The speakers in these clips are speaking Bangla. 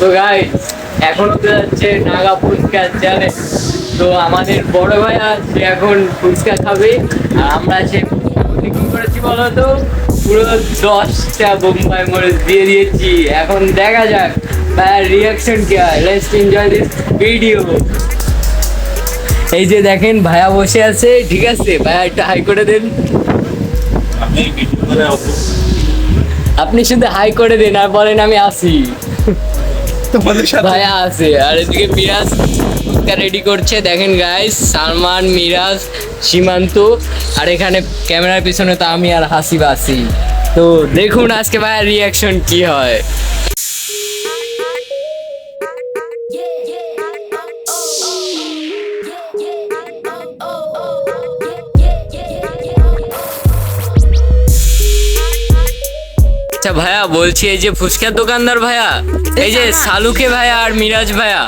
তো গাইস এখন হতে যাচ্ছে নাগা ফুচকা চ্যালেঞ্জ তো আমাদের বড় ভাইয়া সে এখন ফুচকা খাবে। আর আমরা সে কি করেছি বলো তো? পুরো দশটা বোম্বাই মরিচ দিয়ে দিয়েছি। এখন দেখা যাক ভাইয়ার রিয়াকশন কি হয়। লেটস এনজয় দিস ভিডিও এই যে দেখেন ভাইয়া বসে আছে। ঠিক আছে ভাইয়া একটা হাই করে দেন। আপনি শুধু হাই করে দেন আর বলেন আমি আসি। তোমাদের সাথে। ভাইয়া আছে। আর এদিকে মিরাজ রেডি করছে। দেখেন গাইস সালমান, মিরাজ, সীমান্ত, আর এখানে ক্যামেরার পিছনে তো আমি আর হাসিব আছি। তো দেখুন আজকে ভাইয়া রিয়াকশন কি হয়। আচ্ছা ভাইয়া বলছি এই যে ফুচকার দোকানদার ভাইয়া এই যে সালুকে ভাইয়া আর মিরাজ ভাইয়া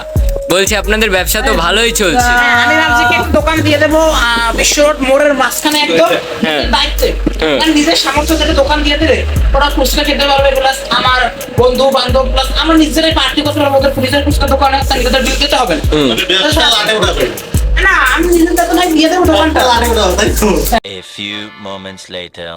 বলছি আপনাদের ব্যবসা তো ভালোই চলছে। হ্যাঁ, আমি ভাবছি কি দোকান দিয়ে দেবো আহ, বিশ্ব রোড মোড়ের মাঝখানে একদম হ্যাঁ। দায়িত্বে। হ্যাঁ। মানে নিজের সামর্থ্য থেকে দোকান দিয়ে দিলে ওরা ফুচকা খেতে পারবে প্লাস আমার বন্ধু বান্ধব প্লাস আমার নিজেরাই পার্টি করতে পারব ওদের পুলিশের ফুচকা দোকানে আছে নিজেদের বিল দিতে হবে। না না আমি নিজের তো দিয়ে দেবো দোকানটা। A few moments later.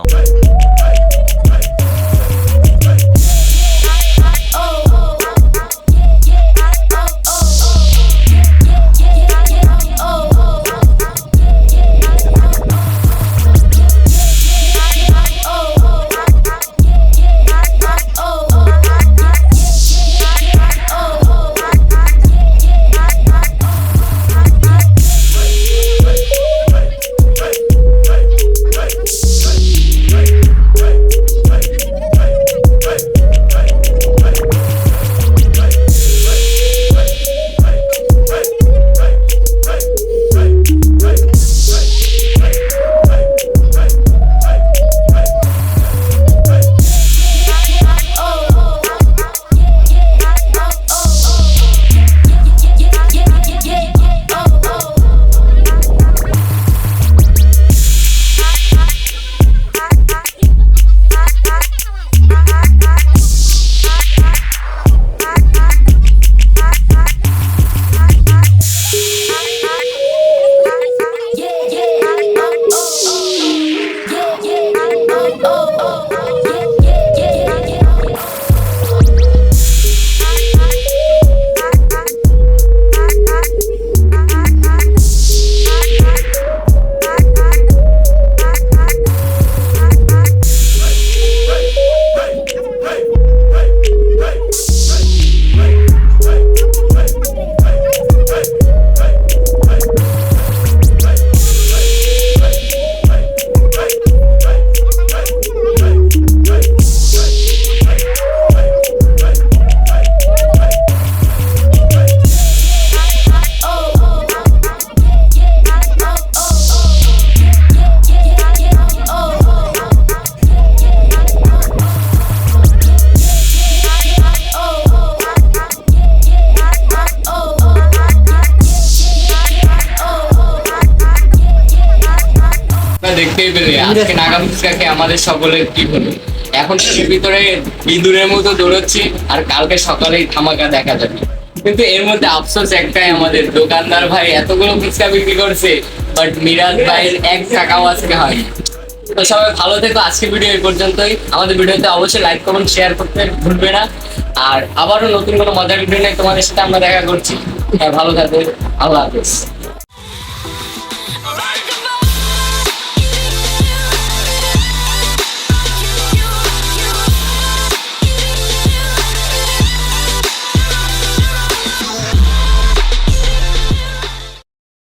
দেখতেই পেলে। আজকে নাগা আমাদের সকলের কি হলো? এখন এর ভিতরে মতো দৌড়চ্ছি আর কালকে সকালেই ধামাকা দেখা যাবে। কিন্তু এর মধ্যে আফসোস একটাই আমাদের দোকানদার ভাই এতগুলো ফুচকা বিক্রি করছে বাট মিরাজ ভাইয়ের এক টাকাও আজকে হয় তো সবাই ভালো থেকো আজকে ভিডিও এই পর্যন্তই। আমাদের ভিডিওতে অবশ্যই লাইক কমেন্ট শেয়ার করতে ভুলবে না। আর আবারও নতুন কোনো মজার ভিডিও নিয়ে তোমাদের সাথে আমরা দেখা করছি। হ্যাঁ ভালো থাকবে আল্লাহ হাফিজ।